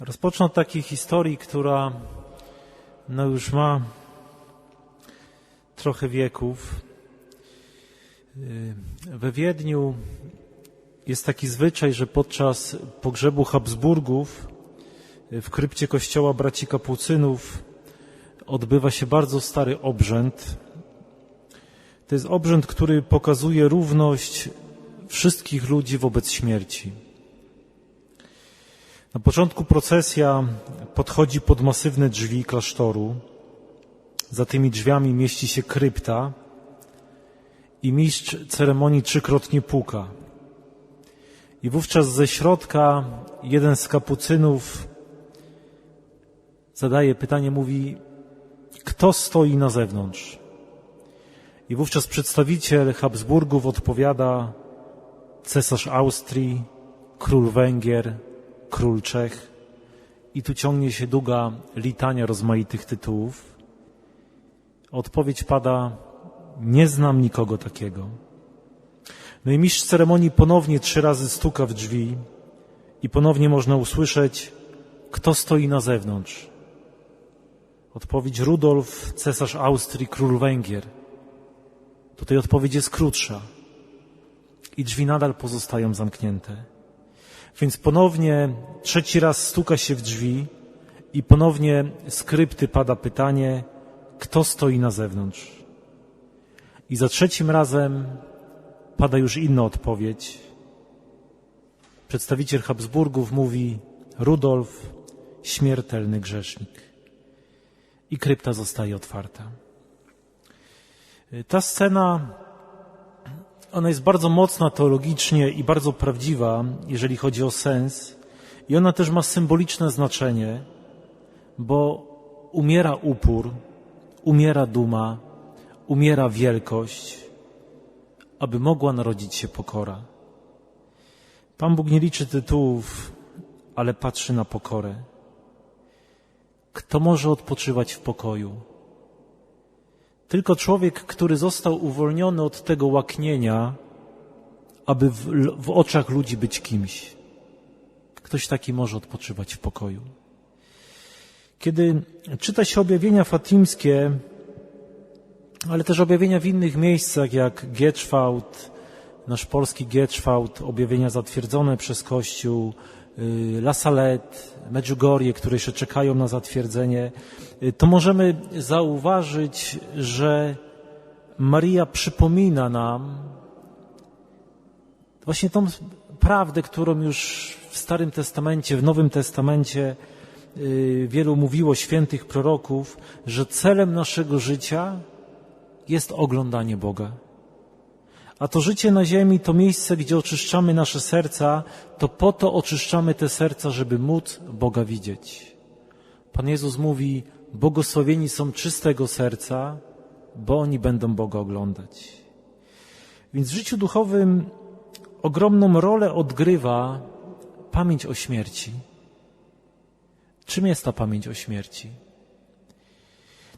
Rozpocznę od takiej historii, która no już ma trochę wieków. We Wiedniu jest taki zwyczaj, że podczas pogrzebu Habsburgów w krypcie kościoła braci kapucynów odbywa się bardzo stary obrzęd. To jest obrzęd, który pokazuje równość wszystkich ludzi wobec śmierci. Na początku procesja podchodzi pod masywne drzwi klasztoru. Za tymi drzwiami mieści się krypta i mistrz ceremonii trzykrotnie puka. I wówczas ze środka jeden z kapucynów zadaje pytanie, mówi, kto stoi na zewnątrz? I wówczas przedstawiciel Habsburgów odpowiada, cesarz Austrii, król Węgier, król Czech. I tu ciągnie się długa litania rozmaitych tytułów. Odpowiedź pada, nie znam nikogo takiego. No i mistrz ceremonii ponownie trzy razy stuka w drzwi i ponownie można usłyszeć, kto stoi na zewnątrz. Odpowiedź Rudolf, cesarz Austrii, król Węgier. Tutaj odpowiedź jest krótsza i drzwi nadal pozostają zamknięte. Więc ponownie trzeci raz stuka się w drzwi i ponownie z krypty pada pytanie, kto stoi na zewnątrz. I za trzecim razem pada już inna odpowiedź. Przedstawiciel Habsburgów mówi Rudolf, śmiertelny grzesznik. I krypta zostaje otwarta. Ta scena ona jest bardzo mocna teologicznie i bardzo prawdziwa, jeżeli chodzi o sens, i ona też ma symboliczne znaczenie, bo umiera upór, umiera duma, umiera wielkość, aby mogła narodzić się pokora. Pan Bóg nie liczy tytułów, ale patrzy na pokorę. Kto może odpoczywać w pokoju? Tylko człowiek, który został uwolniony od tego łaknienia, aby w, w, oczach ludzi być kimś. Ktoś taki może odpoczywać w pokoju. Kiedy czyta się objawienia fatimskie, ale też objawienia w innych miejscach, jak Gietrzwałt, nasz polski Gietrzwałt, objawienia zatwierdzone przez Kościół, La Salette, Medjugorje, które jeszcze czekają na zatwierdzenie, to możemy zauważyć, że Maria przypomina nam właśnie tą prawdę, którą już w Starym Testamencie, w Nowym Testamencie y, wielu mówiło świętych proroków, że celem naszego życia jest oglądanie Boga. A to życie na ziemi to miejsce, gdzie oczyszczamy nasze serca, to po to oczyszczamy te serca, żeby móc Boga widzieć. Pan Jezus mówi, błogosławieni są czystego serca, bo oni będą Boga oglądać. Więc w życiu duchowym ogromną rolę odgrywa pamięć o śmierci. Czym jest ta pamięć o śmierci?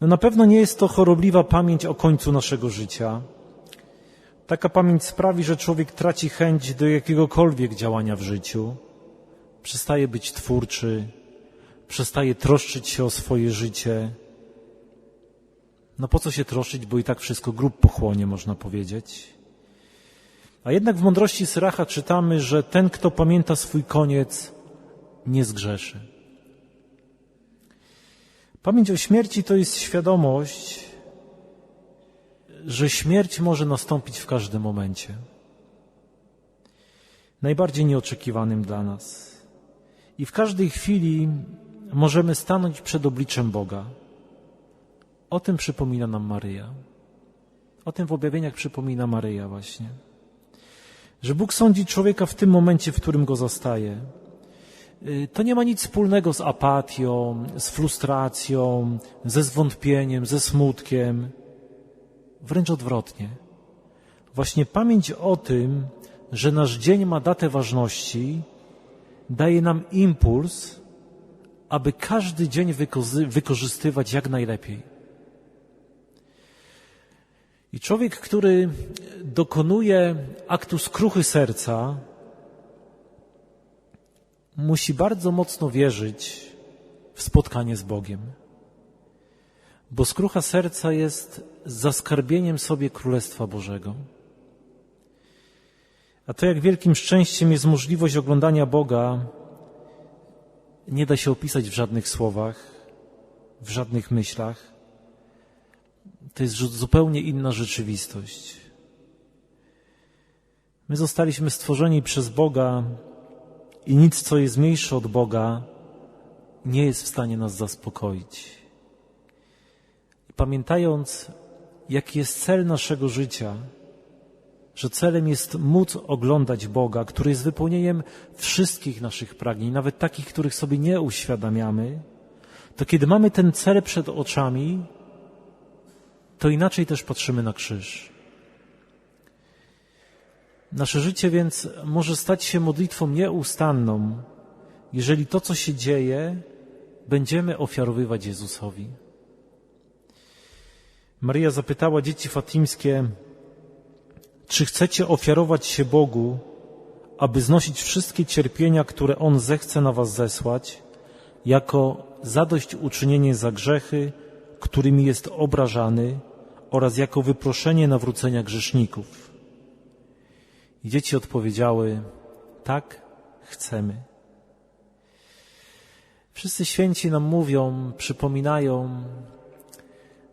No na pewno nie jest to chorobliwa pamięć o końcu naszego życia. Taka pamięć sprawi, że człowiek traci chęć do jakiegokolwiek działania w życiu, przestaje być twórczy, przestaje troszczyć się o swoje życie. No po co się troszczyć, bo i tak wszystko grób pochłonie, można powiedzieć. A jednak w mądrości Syracha czytamy, że ten, kto pamięta swój koniec, nie zgrzeszy. Pamięć o śmierci to jest świadomość, że śmierć może nastąpić w każdym momencie. Najbardziej nieoczekiwanym dla nas. I w każdej chwili możemy stanąć przed obliczem Boga. O tym przypomina nam Maryja. O tym w objawieniach przypomina Maryja właśnie. Że Bóg sądzi człowieka w tym momencie, w którym go zastaje. Y, to nie ma nic wspólnego z apatią, z frustracją, ze zwątpieniem, ze smutkiem. Wręcz odwrotnie. Właśnie pamięć o tym, że nasz dzień ma datę ważności, daje nam impuls, aby każdy dzień wykorzystywać jak najlepiej. I człowiek, który dokonuje aktu skruchy serca, musi bardzo mocno wierzyć w spotkanie z Bogiem. Bo skrucha serca jest zaskarbieniem sobie Królestwa Bożego. A to jak wielkim szczęściem jest możliwość oglądania Boga, nie da się opisać w żadnych słowach, w żadnych myślach. To jest zupełnie inna rzeczywistość. My zostaliśmy stworzeni przez Boga i nic, co jest mniejsze od Boga, nie jest w stanie nas zaspokoić. I pamiętając, jaki jest cel naszego życia, że celem jest móc oglądać Boga, który jest wypełnieniem wszystkich naszych pragnień, nawet takich, których sobie nie uświadamiamy, to kiedy mamy ten cel przed oczami, to inaczej też patrzymy na krzyż. Nasze życie więc może stać się modlitwą nieustanną, jeżeli to, co się dzieje, będziemy ofiarowywać Jezusowi. Maria zapytała dzieci fatimskie, czy chcecie ofiarować się Bogu, aby znosić wszystkie cierpienia, które On zechce na was zesłać, jako zadośćuczynienie za grzechy, którymi jest obrażany oraz jako wyproszenie nawrócenia grzeszników. I dzieci odpowiedziały, tak, chcemy. Wszyscy święci nam mówią, przypominają,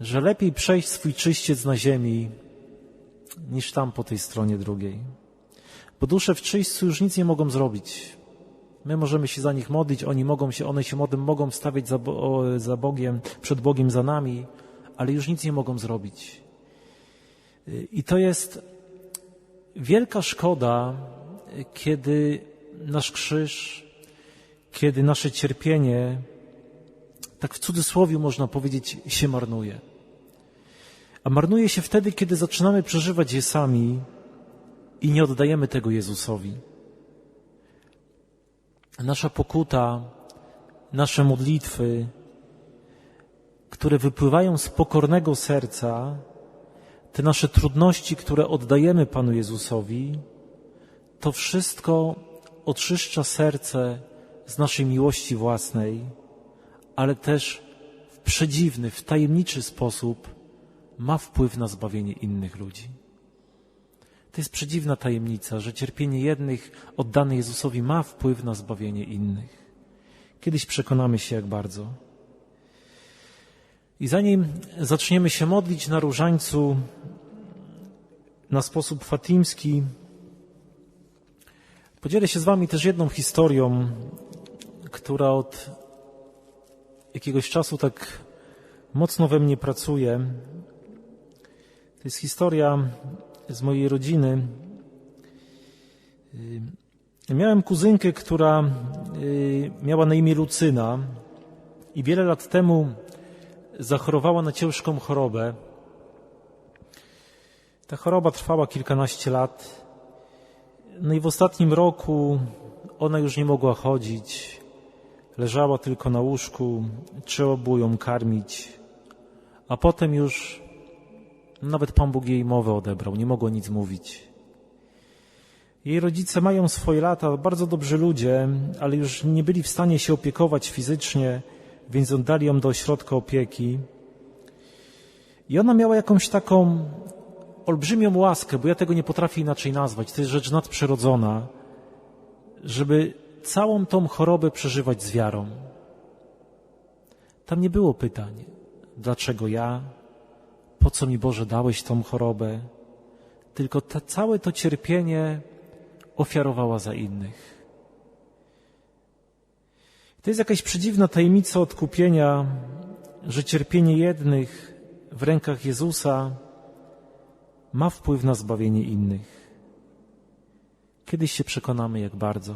że lepiej przejść swój czyściec na ziemi, niż tam po tej stronie drugiej. Bo dusze w czyśćcu już nic nie mogą zrobić. My możemy się za nich modlić, oni mogą się, one się modlą, mogą stawiać za, za Bogiem, przed Bogiem za nami, ale już nic nie mogą zrobić. I to jest wielka szkoda, kiedy nasz krzyż, kiedy nasze cierpienie, tak w cudzysłowie można powiedzieć, się marnuje. A marnuje się wtedy, kiedy zaczynamy przeżywać je sami i nie oddajemy tego Jezusowi. Nasza pokuta, nasze modlitwy, które wypływają z pokornego serca, te nasze trudności, które oddajemy Panu Jezusowi, to wszystko oczyszcza serce z naszej miłości własnej, ale też w przedziwny, w tajemniczy sposób ma wpływ na zbawienie innych ludzi. To jest przedziwna tajemnica, że cierpienie jednych oddane Jezusowi ma wpływ na zbawienie innych. Kiedyś przekonamy się, jak bardzo. I zanim zaczniemy się modlić na różańcu na sposób fatimski, podzielę się z Wami też jedną historią, która od jakiegoś czasu tak mocno we mnie pracuje. To jest historia z mojej rodziny. Y, miałem kuzynkę, która y, miała na imię Lucyna i wiele lat temu zachorowała na ciężką chorobę. Ta choroba trwała kilkanaście lat. No i w ostatnim roku ona już nie mogła chodzić. Leżała tylko na łóżku, trzeba było ją karmić. A potem już nawet Pan Bóg jej mowę odebrał, nie mogła nic mówić. Jej rodzice mają swoje lata, bardzo dobrzy ludzie, ale już nie byli w stanie się opiekować fizycznie, więc oddali ją do ośrodka opieki. I ona miała jakąś taką olbrzymią łaskę, bo ja tego nie potrafię inaczej nazwać, to jest rzecz nadprzyrodzona, żeby całą tą chorobę przeżywać z wiarą. Tam nie było pytań, dlaczego ja, po co mi Boże dałeś tą chorobę, tylko te, całe to cierpienie ofiarowała za innych. To jest jakaś przedziwna tajemnica odkupienia, że cierpienie jednych w rękach Jezusa ma wpływ na zbawienie innych. Kiedyś się przekonamy, jak bardzo.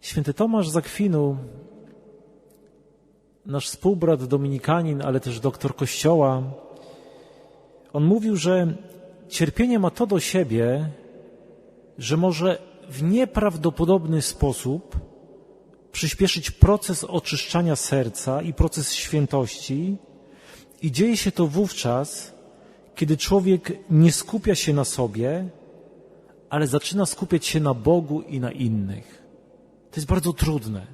Święty Tomasz Zakwinu, nasz współbrat dominikanin, ale też doktor Kościoła, on mówił, że cierpienie ma to do siebie, że może w nieprawdopodobny sposób przyspieszyć proces oczyszczania serca i proces świętości, i dzieje się to wówczas, kiedy człowiek nie skupia się na sobie, ale zaczyna skupiać się na Bogu i na innych. To jest bardzo trudne,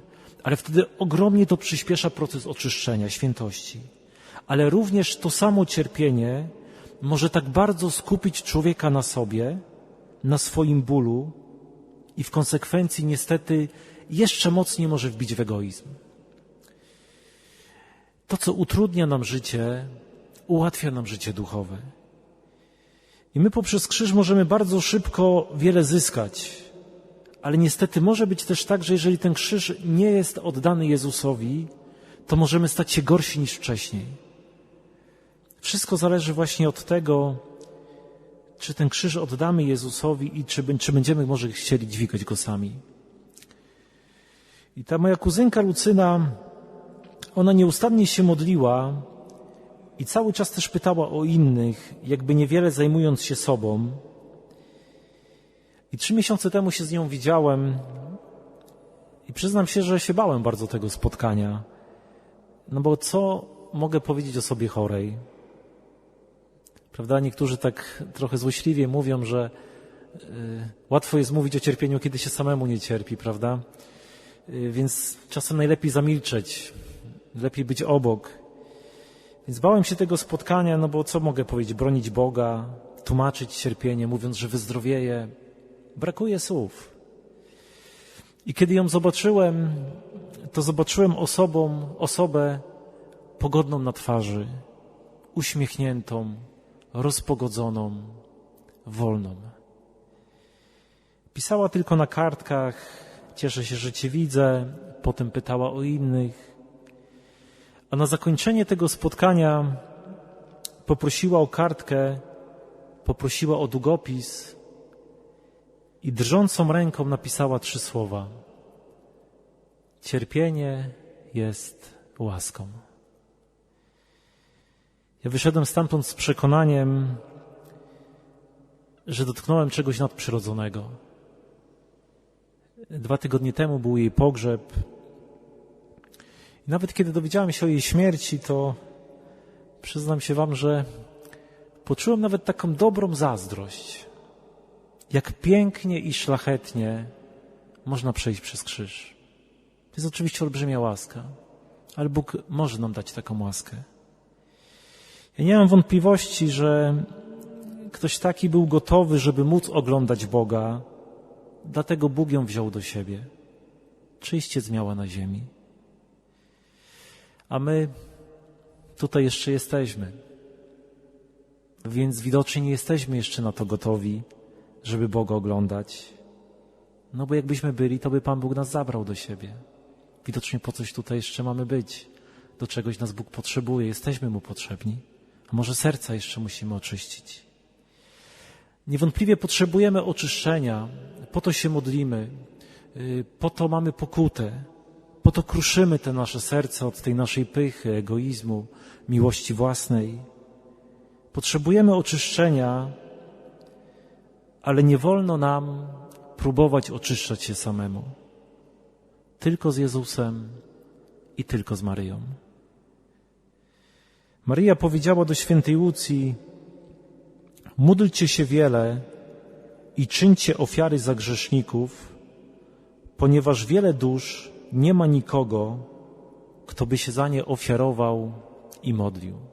ale wtedy ogromnie to przyspiesza proces oczyszczenia, świętości. Ale również to samo cierpienie może tak bardzo skupić człowieka na sobie, na swoim bólu i w konsekwencji niestety jeszcze mocniej może wbić w egoizm. To, co utrudnia nam życie, ułatwia nam życie duchowe. I my poprzez krzyż możemy bardzo szybko wiele zyskać, ale niestety może być też tak, że jeżeli ten krzyż nie jest oddany Jezusowi, to możemy stać się gorsi niż wcześniej. Wszystko zależy właśnie od tego, czy ten krzyż oddamy Jezusowi i czy, czy będziemy może chcieli dźwigać go sami. I ta moja kuzynka Lucyna, ona nieustannie się modliła i cały czas też pytała o innych, jakby niewiele zajmując się sobą. I trzy miesiące temu się z nią widziałem i przyznam się, że się bałem bardzo tego spotkania. No bo co mogę powiedzieć o sobie chorej? Prawda? Niektórzy tak trochę złośliwie mówią, że y, łatwo jest mówić o cierpieniu, kiedy się samemu nie cierpi, prawda? Y, więc czasem najlepiej zamilczeć, lepiej być obok. Więc bałem się tego spotkania, no bo co mogę powiedzieć? Bronić Boga, tłumaczyć cierpienie, mówiąc, że wyzdrowieje. Brakuje słów. I kiedy ją zobaczyłem, to zobaczyłem osobą, osobę pogodną na twarzy, uśmiechniętą, rozpogodzoną, wolną. Pisała tylko na kartkach, cieszę się, że Cię widzę, potem pytała o innych. A na zakończenie tego spotkania poprosiła o kartkę, poprosiła o długopis i drżącą ręką napisała trzy słowa. Cierpienie jest łaską. Ja wyszedłem stamtąd z przekonaniem, że dotknąłem czegoś nadprzyrodzonego. Dwa tygodnie temu był jej pogrzeb. I nawet kiedy dowiedziałem się o jej śmierci, to przyznam się Wam, że poczułem nawet taką dobrą zazdrość. Jak pięknie i szlachetnie można przejść przez krzyż. To jest oczywiście olbrzymia łaska, ale Bóg może nam dać taką łaskę. Ja nie mam wątpliwości, że ktoś taki był gotowy, żeby móc oglądać Boga, dlatego Bóg ją wziął do siebie. Czyście zmiała na ziemi. A my tutaj jeszcze jesteśmy. Więc widocznie nie jesteśmy jeszcze na to gotowi, żeby Boga oglądać. No bo jakbyśmy byli, to by Pan Bóg nas zabrał do siebie. Widocznie po coś tutaj jeszcze mamy być. Do czegoś nas Bóg potrzebuje, jesteśmy Mu potrzebni. A może serca jeszcze musimy oczyścić. Niewątpliwie potrzebujemy oczyszczenia, po to się modlimy, y, po to mamy pokutę, po to kruszymy te nasze serca od tej naszej pychy, egoizmu, miłości własnej. Potrzebujemy oczyszczenia, ale nie wolno nam próbować oczyszczać się samemu. Tylko z Jezusem i tylko z Maryją. Maryja powiedziała do świętej Łucji, módlcie się wiele i czyńcie ofiary za grzeszników, ponieważ wiele dusz nie ma nikogo, kto by się za nie ofiarował i modlił.